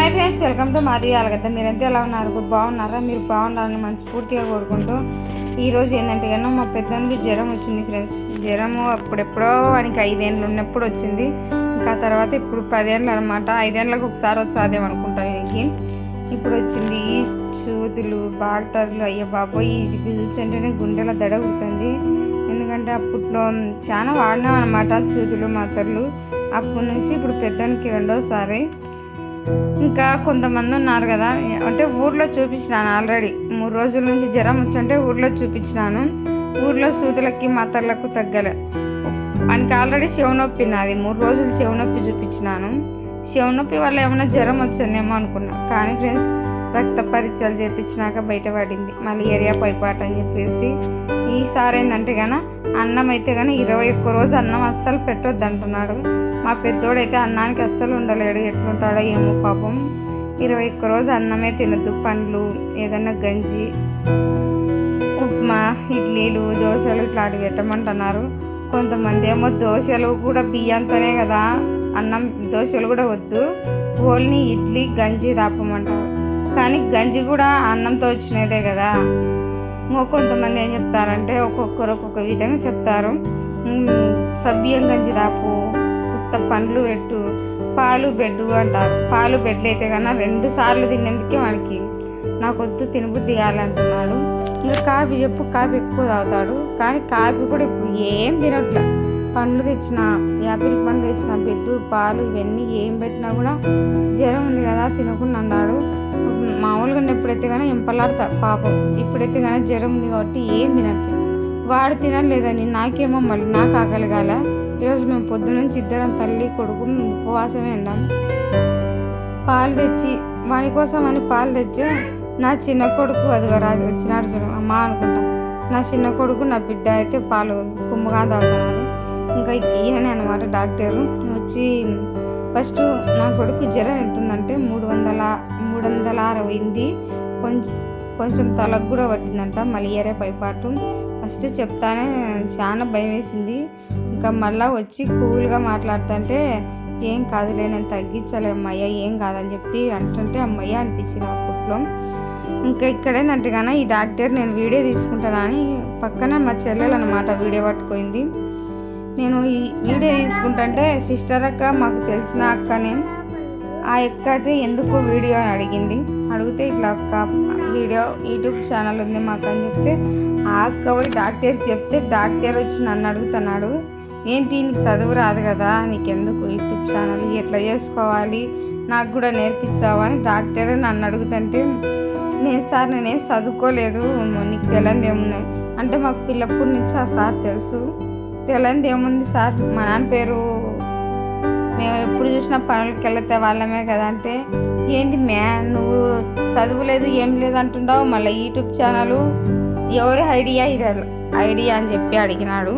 Hi friends welcome to Madhavi Alagadda మీరంతా ఎలా ఉన్నారు? గుడ్ బాగున్నారా? మీరు బాగున్నారని మనస్ఫూర్తిగా కోరుకుంటూ ఈరోజు ఏంటంటే కన్నా మా పెద్దవానికి జ్వరం వచ్చింది ఫ్రెండ్స్ జ్వరము అప్పుడెప్పుడో వానికి ఐదేళ్ళు ఉన్నప్పుడు వచ్చింది. ఇంకా తర్వాత ఇప్పుడు పదేళ్ళు అనమాట ఐదేళ్ళకి ఒకసారి వచ్చాదేమో అనుకుంటా వీనికి ఇప్పుడు వచ్చింది. ఈ చూతులు బాక్టర్లు అయ్యో బాబోయ్ ఇది చూస్తుంటేనే గుండెల దడగుతుంది ఎందుకంటే అప్పట్లో చాలా వాడినాం అనమాట చూతులు మాత్రలు. అప్పటి నుంచి ఇప్పుడు పెద్దవానికి రెండోసారి. ఇంకా కొంతమంది ఉన్నారు కదా. అంటే ఊర్లో చూపించినాను ఆల్రెడీ మూడు రోజుల నుంచి జ్వరం వచ్చంటే ఊర్లో చూపించినాను. ఊర్లో సూదులకి మాతర్లకు తగ్గలే. మనకి ఆల్రెడీ చెవు నొప్పి నాది. మూడు రోజులు చెవు నొప్పి చూపించినాను. చెవు నొప్పి వల్ల ఏమైనా జ్వరం వచ్చిందేమో అనుకున్నా. కానీ ఫ్రెండ్స్ రక్త పరీక్షలు చేపించినాక బయటపడింది మళ్ళీ ఏరియా పైపాట అని చెప్పేసి ఈసారి ఏంటంటే కానీ అన్నం అయితే కానీ ఇరవై ఒక్క రోజు అన్నం అస్సలు పెట్టొద్దు అంటున్నాడు. మా పెద్దోడైతే అన్నానికి అస్సలు ఉండలేడు. ఎట్లుంటాడో ఏమో పాపం. ఇరవై ఒక్క రోజు అన్నమే తినద్దు. పండ్లు ఏదైనా గంజి ఉప్మా ఇడ్లీలు దోశలు ఇట్లాంటివి పెట్టమంటున్నారు. కొంతమంది ఏమో దోశలు కూడా బియ్యంతోనే కదా అన్నం దోశలు కూడా వద్దు. ఓన్లీ ఇడ్లీ గంజి తాపమంటారు. కానీ గంజి కూడా అన్నంతో వచ్చినదే కదా. ఇంకో కొంతమంది ఏం చెప్తారంటే ఒక్కొక్కరు ఒక్కొక్క విధంగా చెప్తారు. సభ్యం గంజి దాపు కొత్త పండ్లు పెట్టు పాలు బెడ్డు అంటారు. పాలు బెడ్లు అయితే కన్నా రెండు సార్లు తినేందుకే వానికి నాకు వద్దు తినబుద్ధి కావాలంటున్నాడు ఇంకా కాఫీ చెప్పు కాఫీ ఎక్కువ తాగుతాడు. కానీ కాఫీ కూడా ఇప్పుడు ఏం తినట్లే. పండ్లు తెచ్చిన యాపిల్ పండ్లు తెచ్చిన బెడ్డు పాలు ఇవన్నీ ఏం పెట్టినా కూడా జ్వరం ఉంది కదా తినకుండా అన్నాడు మామూలుగా ఎప్పుడైతే కానీ ఎంపలాడతా. పాపం ఇప్పుడైతే కానీ జ్వరం ఉంది కాబట్టి ఏం తినట్లేదు వాడు తినలేదని నాకేమో మళ్ళీ నాకు ఆకలిగాల. ఈరోజు మేము పొద్దునుంచి ఇద్దరం తల్లి కొడుకు ఉపవాసమే ఉన్నాం పాలు తెచ్చి వాని కోసం అని పాలు తెచ్చి. నా చిన్న కొడుకు అదిగో రాజు వచ్చినాడు చూడు అమ్మ అనుకుంటా. నా చిన్న కొడుకు నా బిడ్డ అయితే పాలు కుమ్మగా తాగుతున్నాడు. ఇంకా ఈయననే అనమాట డాక్టరు. వచ్చి ఫస్ట్ నా కొడుకు జ్వరం ఎంత ఉందంటే మూడు వందల మూడు వందల అరవైంది కొంచెం కొంచెం తలకు కూడా పట్టిందంట మలేరియా పైపాటు. ఫస్ట్ చెప్తానే చాలా భయం వేసింది ఇంకా మళ్ళా వచ్చి కూల్గా మాట్లాడుతుంటే ఏం కాదులే నేను తగ్గించలే అమ్మయ్య ఏం కాదని చెప్పి అంటుంటే అమ్మయ్య అనిపించింది అప్పట్లో ఇంకా ఇక్కడేందంటే కానీ ఈ డాక్టర్ నేను వీడియో తీసుకుంటానా అని పక్కన మా చెల్లెలు అనమాట వీడియో పట్టుకుంది. నేను ఈ వీడియో తీసుకుంటుంటే సిస్టర్ అక్క మాకు తెలిసిన అక్కనే ఆ ఎక్క అయితే ఎందుకు వీడియో అని అడిగింది. అడిగితే ఇట్లా అక్క వీడియో యూట్యూబ్ ఛానల్ ఉంది మాకు అని చెప్తే ఆ అక్క పోయి డాక్టర్ చెప్తే డాక్టర్ వచ్చి నన్ను అడుగుతున్నాడు. ఏంటి నీకు చదువు రాదు కదా నీకెందుకు యూట్యూబ్ ఛానల్? ఎట్లా చేసుకోవాలి? నాకు కూడా నేర్పించావా? అని డాక్టర్ నన్ను అడుగుతుంటే నేను సార్ నేనేం చదువుకోలేదు. నీకు తెలియదు ఏముంది? అంటే మాకు పిల్లప్పటి నుంచి ఆ సార్ తెలుసు. తెలియదు ఏముంది సార్? మా నాన్న పేరు మేము ఎప్పుడు చూసినా పనులకి వెళ్తే వాళ్ళమే కదా. అంటే ఏంటి మ్యా నువ్వు చదువులేదు ఏం లేదు అంటున్నావు? మళ్ళీ యూట్యూబ్ ఛానల్ ఎవరి ఐడియా ఇది ఐడియా అని చెప్పి అడిగినాడు.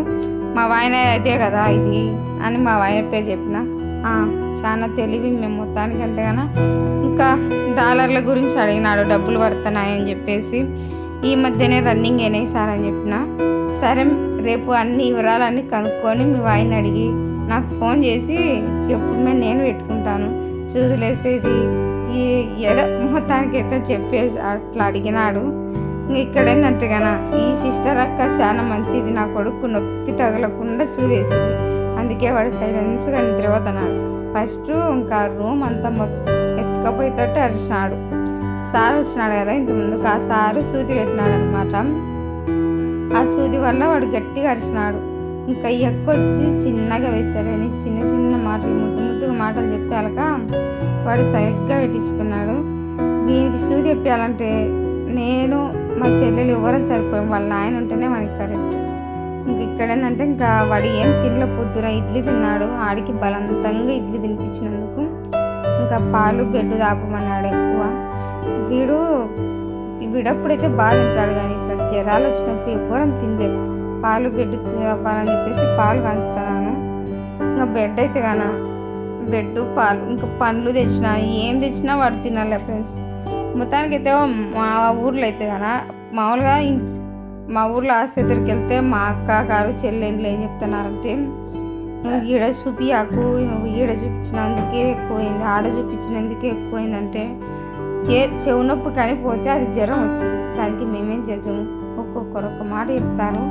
మా వాయన అయితే కదా ఇది అని మా వాయన పేరు చెప్పిన. చాలా తెలివి మేము మొత్తానికంటే కన్నా ఇంకా డాలర్ల గురించి అడిగినాడు డబ్బులు పడుతున్నాయని చెప్పేసి. ఈ మధ్యనే రన్నింగ్ అయినాయి సార్ అని చెప్పిన. సరే రేపు అన్ని వివరాలన్నీ కనుక్కొని మీ వాయిని అడిగి నాకు ఫోన్ చేసి చెప్పు మీద నేను పెట్టుకుంటాను. చూదులేసేది ఈ ఏదో మొత్తానికి అయితే చెప్పేసి అట్లా అడిగినాడు. ఇక్కడ ఏంటంటే ఈ సిస్టర్ అక్క చాలా మంచిది నా కొడుకు నొప్పి తగలకుండా చూదేసింది. అందుకే వాడు సైలెన్స్గా నిద్రపోతున్నాడు. ఫస్ట్ ఇంకా రూమ్ అంతా మొత్తం ఎత్తుకపోయేటట్టు అరిచినాడు. సార్ వచ్చినాడు కదా ఇంత ముందుకు ఆ సారు సూది పెట్టినాడు అనమాట ఆ సూది వల్ల వాడు గట్టిగా అరిచినాడు. ఇంకా ఎక్కొచ్చి చిన్నగా వెచ్చరని చిన్న చిన్న మాటలు ముద్దు ముద్దుగా మాటలు చెప్పాలక వాడు సరిగ్గా పెట్టించుకున్నాడు. వీనికి సూది చెప్పాలంటే నేను మా చెల్లెలు ఎవరైనా సరిపోయాం వాళ్ళ నాయన ఉంటేనే మనకి కరెక్ట్ ఇంక ఇక్కడ ఏంటంటే ఇంకా వాడు ఏం తినలే పొద్దున ఇడ్లీ తిన్నాడు. ఆడికి బలవంతంగా ఇడ్లీ తినిపించినందుకు ఇంకా పాలు బెడ్ తాపమన్నాడు ఎక్కువ. వీడు వీడప్పుడైతే బాగా తింటాడు కానీ ఇక్కడ జ్వరాలు వచ్చినప్పుడు ఎవరం తినలేదు. పాలు బెడ్ తాపాలని చెప్పేసి పాలు కాంచుతున్నాను ఇంకా బెడ్ అయితే కానా? బెడ్ పాలు ఇంకా పండ్లు తెచ్చినా ఏం తెచ్చినా వాడు తినాలి ఫ్రెండ్స్. మొత్తానికి అయితే మా ఊర్లో అయితే కానా? మామూలుగా మా ఊర్లో ఆసుపత్రికి వెళ్తే మా అక్క గారు చెల్లెండ్లు ఏం చెప్తున్నారంటే నువ్వు ఈడ చూపియాకు నువ్వు ఈడ చూపించినందుకే ఎక్కువైంది ఆడ చూపించినందుకే ఎక్కువైందంటే చే చెవు నొప్పి పోతే అది జ్వరం వచ్చింది. దానికి మేమేం చేసాము ఒక్కొక్కరు ఒక మాట చెప్తారు.